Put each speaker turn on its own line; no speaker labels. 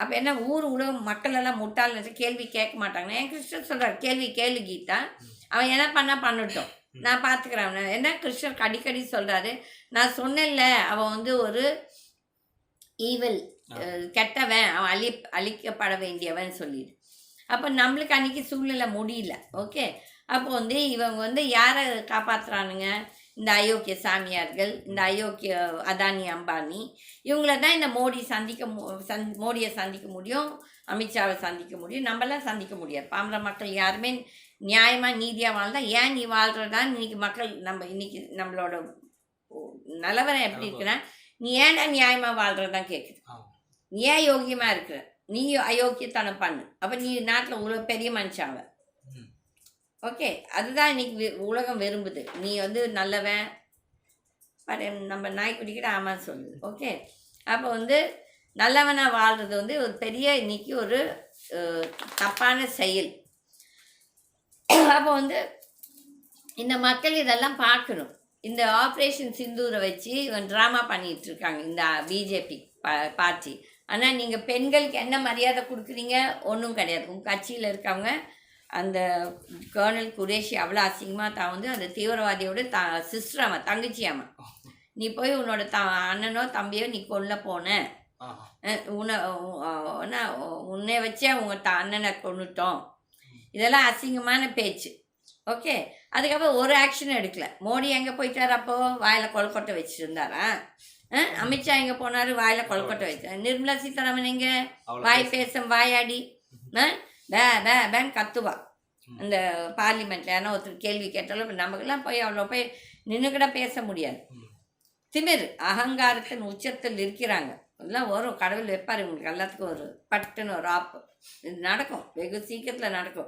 அப்போ என்ன ஊர் உலகம் மக்கள் எல்லாம் முட்டாள் நினைச்சு கேள்வி கேட்க மாட்டாங்க என் கிருஷ்ணர் சொல்கிறார் கேள்வி கேளு கீதா. அவன் என்ன பண்ணா பண்ணட்டும். நான் பார்த்துக்கிறேன் அவனை. என்ன கிருஷ்ணர் அடிக்கடி சொல்கிறாரு நான் சொன்னேன்ல அவன் வந்து ஒரு ஈவல் கெட்டவன். அவன் அழி அழிக்கப்பட வேண்டியவன் சொல்லிடு. அப்போ நம்மளுக்கு அன்றைக்கி சூழ்நிலை முடியல. ஓகே? அப்போ வந்து இவங்க வந்து யாரை காப்பாற்றுறானுங்க இந்த அயோக்கிய சாமியார்கள் இந்த அயோக்கிய அதானி அம்பானி இவங்கள தான் இந்த மோடி சந்திக்க சந் மோடியை சந்திக்க முடியும் அமித்ஷாவை சந்திக்க முடியும் நம்மளாம் சந்திக்க முடியாது. பாமர மக்கள் யாருமே நியாயமாக நீதியாக வாழ்ந்தா ஏன் நீ வாழ்கிறதா இன்னைக்கு மக்கள் நம்ம இன்னைக்கு நம்மளோட நிலவரம் எப்படி இருக்குன்னா நீ ஏன்டா நியாயமாக வாழ்கிறதான் கேட்குது. நீ ஏன் யோகியமாக இருக்கிற? நீ அயோக்கியத்தனம் பண்ணு. அப்போ நீ நாட்டில் உலக பெரிய மனுஷாவ. ஓகே அதுதான் இன்னைக்கு வி- உலகம் விரும்புது. நீ வந்து நல்லவன். நம்ம நாய்க்குட்டிக்கிட்ட ஆமான்னு சொல்லுது. ஓகே அப்போ வந்து நல்லவனாக வாழ்கிறது வந்து ஒரு பெரிய இன்னைக்கு ஒரு தப்பான செயல். அப்போ வந்து இந்த மக்கள் இதெல்லாம் பார்க்கணும். இந்த ஆப்ரேஷன் சிந்தூரை வச்சு இவன் ட்ராமா பண்ணிகிட்டு இருக்காங்க இந்த பிஜேபி பார்ட்டி ஆனால் நீங்கள் பெண்களுக்கு என்ன மரியாதை கொடுக்குறீங்க? ஒன்றும் கிடையாது. உங்கள் கட்சியில் இருக்கவங்க அந்த கர்னல் குரேஷி அவ்வளோ அசிங்கமாக தான் வந்து அந்த தீவிரவாதியோட த சிஸ்டர் அவன் தங்கச்சி அவன். நீ போய் உன்னோட த அண்ணனோ தம்பியோ நீ கொல்ல போன. உன்னை உன்னை வச்சே அவங்க த அண்ணனை கொண்டுட்டோம் இதெல்லாம் அசிங்கமான பேச்சு. ஓகே? அதுக்கப்புறம் ஒரு ஆக்ஷன் எடுக்கல. மோடி எங்கே போயிட்டார் அப்போ? வாயில் இருந்தாரா அஹ் அமித்ஷா எங்கே போனார்? வாயில் கொல்கொட்டை வச்சார் நிர்மலா சீதாராமன் எங்கே? வாய் பேசும் வாயாடி. அஹ் பே பே பேன் கத்துவா. அந்த பார்லிமெண்ட்ல ஏன்னா ஒருத்தர் கேள்வி கேட்டாலும் நமக்கெல்லாம் போய் அவ்வளோ போய் நின்றுக்கிட பேச முடியாது. திமிர் அகங்காரத்தின் உச்சத்தில் இருக்கிறாங்க எல்லாம் வரும் கடவுள் வைப்பார் இவங்களுக்கு. எல்லாத்துக்கும் ஒரு பட்டுன்னு ஒரு ஆப்பு இது நடக்கும். வெகு சீக்கிரத்தில் நடக்கும்.